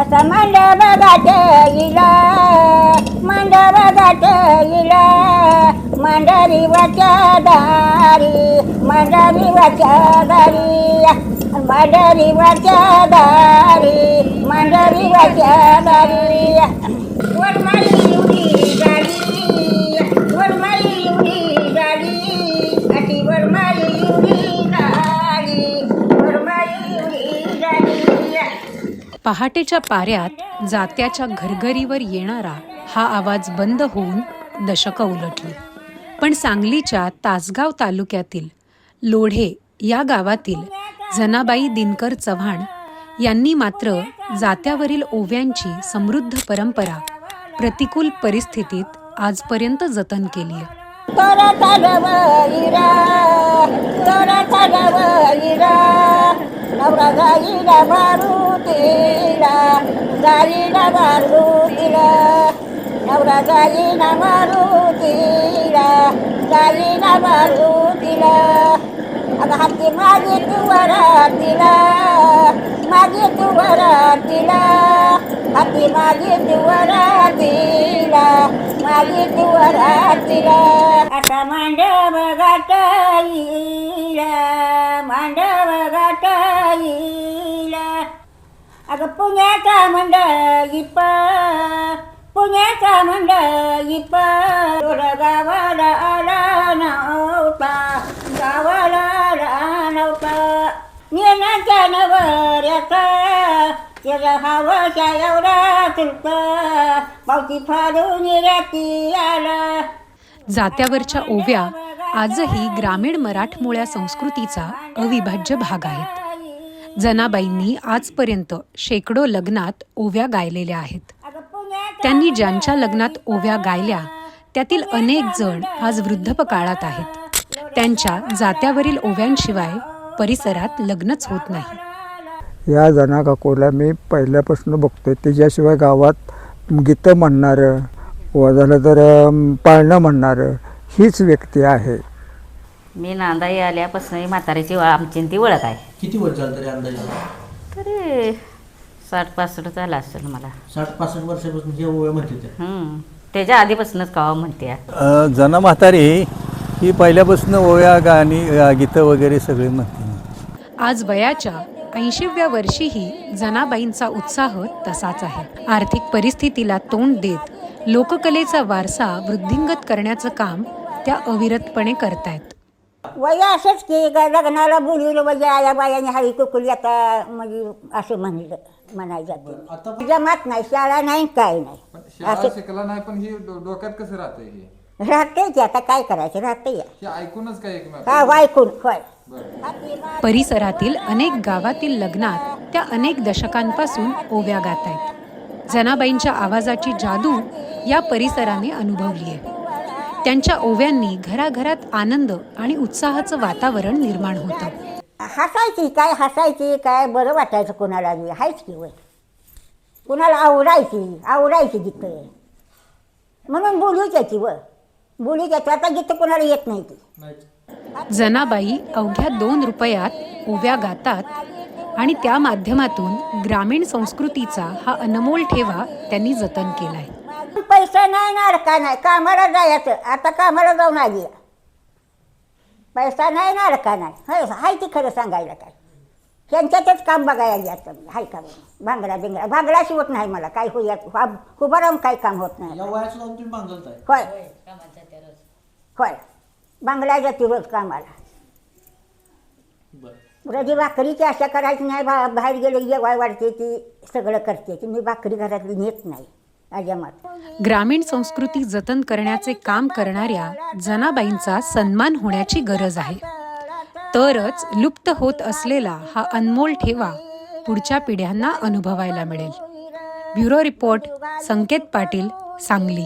आता मांडव गाठ इला मांडव गाठ इला. मांडरी वाच्या दारी मांडवी वाच्या दारी. मांडरी वाच्या दारी मांडवी वाच्या दारी. पहाटेच्या पाऱ्यात जात्याच्या घरघरीवर येणारा हा आवाज बंद होऊन दशकं उलटली. पण सांगलीच्या तासगाव तालुक्यातील लोढे या गावातील जनाबाई दिनकर चव्हाण यांनी मात्र जात्यावरील ओव्यांची समृद्ध परंपरा प्रतिकूल परिस्थितीत आजपर्यंत जतन केली आहे. तोरा तोरा चालवईरा नवरा जाईला मारुतीला जाईला मारुतीला नवरा तिला गाईला मारू मारुतीला अगं हाती मागे तू तिला मागे तू तिला हाती मागे तू तिला मागे तू तिला असा मांडव गाठाईला मांडव गाठाईला अगं पुण्याचा मंडळी प पुण्याचा मंडळी प. गावाला आला नव्हता गावाला आला नव्हता. येण्याच्या नवऱ्याचा त्याला हवाच्या एवढा चुलता पावती फाडून राती आला. जात्यावरच्या ओव्या आजही ग्रामीण मराठमोळ्या संस्कृतीचा अविभाज्य भाग आहेत. जनाबाईंनी आजपर्यंत शेकडो लग्नात ओव्या गायलेल्या आहेत. त्यांनी ज्यांच्या लग्नात ओव्या गायल्या त्यातील अनेक जण आज वृद्धपकाळात आहेत. त्यांच्या जात्यावरील ओव्यांशिवाय परिसरात लग्नच होत नाही. या जना काकूला मी पहिल्यापासून बघतोय त्याच्याशिवाय गावात गीतं म्हणणारं व झालं तर पाळणं म्हणणारं हीच व्यक्ती आहे. मी नांदाई आल्यापासून ही म्हातारीची वा- आमची ती ओळख आहे. किती वर्ष झालं तरी अंदाजे? तरी साठ पासष्ट झालं असेल मला. साठ पासष्ट वर्षापासून जे ओव्या म्हणते त्या हं. त्याच्या आधीपासूनच कवा म्हणते अ, जना म्हातारी ही पहिल्यापासून ओव्या गाणी अ, गीतं वगैरे सगळे म्हणते. आज वयाच्या ऐंशीव्या वर्षीही जनाबाईंचा उत्साह तसाच आहे. आर्थिक परिस्थितीला तोंड देत लोककलेचा वारसा वृद्धिंगत करण्याचं काम त्या अविरतपणे करतायत. वय असंच की ग- लग्नाला बोलवलं म्हणजे आया बायाने हळी कुकुली आता म्हणजे असं म्हणलं म्हणाय जाते जमात नाही शाळा नाही काय नाही. शाळा असं शिकला नाही पण ही डो- डोक्यात कसं राहतंय हे? राहते की आता काय करायचं राहते या. हे ऐकूनच काय एक हा वायकून होय. परिसरातील अनेक गावातील लग्नात त्या अनेक दशकांपासून ओव्या गात आहेत जनाबाईंच्या आवाजाची जादू या परिसराने अनुभवली आहे. त्यांच्या ओव्यांनी घराघरात आनंद आणि उत्साहाचं वातावरण निर्माण होतं. हसायची काय हसायची काय बरं वाटायचं कोणाला? हायच की वय कुणाला आवडायची आवडायची गीतं. म्हणून बोलूच याची व. बोलूच याची आता गीतं कोणाला येत नाही ती. जनाबाई अवघ्या दोन रुपयात ओव्या गातात आणि त्या माध्यमातून ग्रामीण संस्कृतीचा हा अनमोल ठेवा त्यांनी जतन केलाय. पैसा नाही ना का नाही कामाला जायचं. आता कामाला जाऊन आली. पैसा नाही ना का नाही. होय हाय ती खरं सांगायला काय. त्यांच्यातच काम बघायला मी हाय का? भांगडा बिंगडा. भांगडा शिवत नाही मला. काय होया उभं राहून काही काम होत नाही. होय. होय बांगला जाते रोज. कामाला. रोजी भाकरीची आशा करायची नाही बा बाहेर गेले जेवाय वाढते ती सगळं करते ती. मी भाकरी घरातली नेत नाही. ग्रामीण संस्कृती जतन करण्याचे काम करणाऱ्या जनाबाईंचा सन्मान होण्याची गरज आहे. तरच लुप्त होत असलेला हा अनमोल ठेवा पुढच्या पिढ्यांना अनुभवायला मिळेल. Bureau report Sanket Patil Sangli.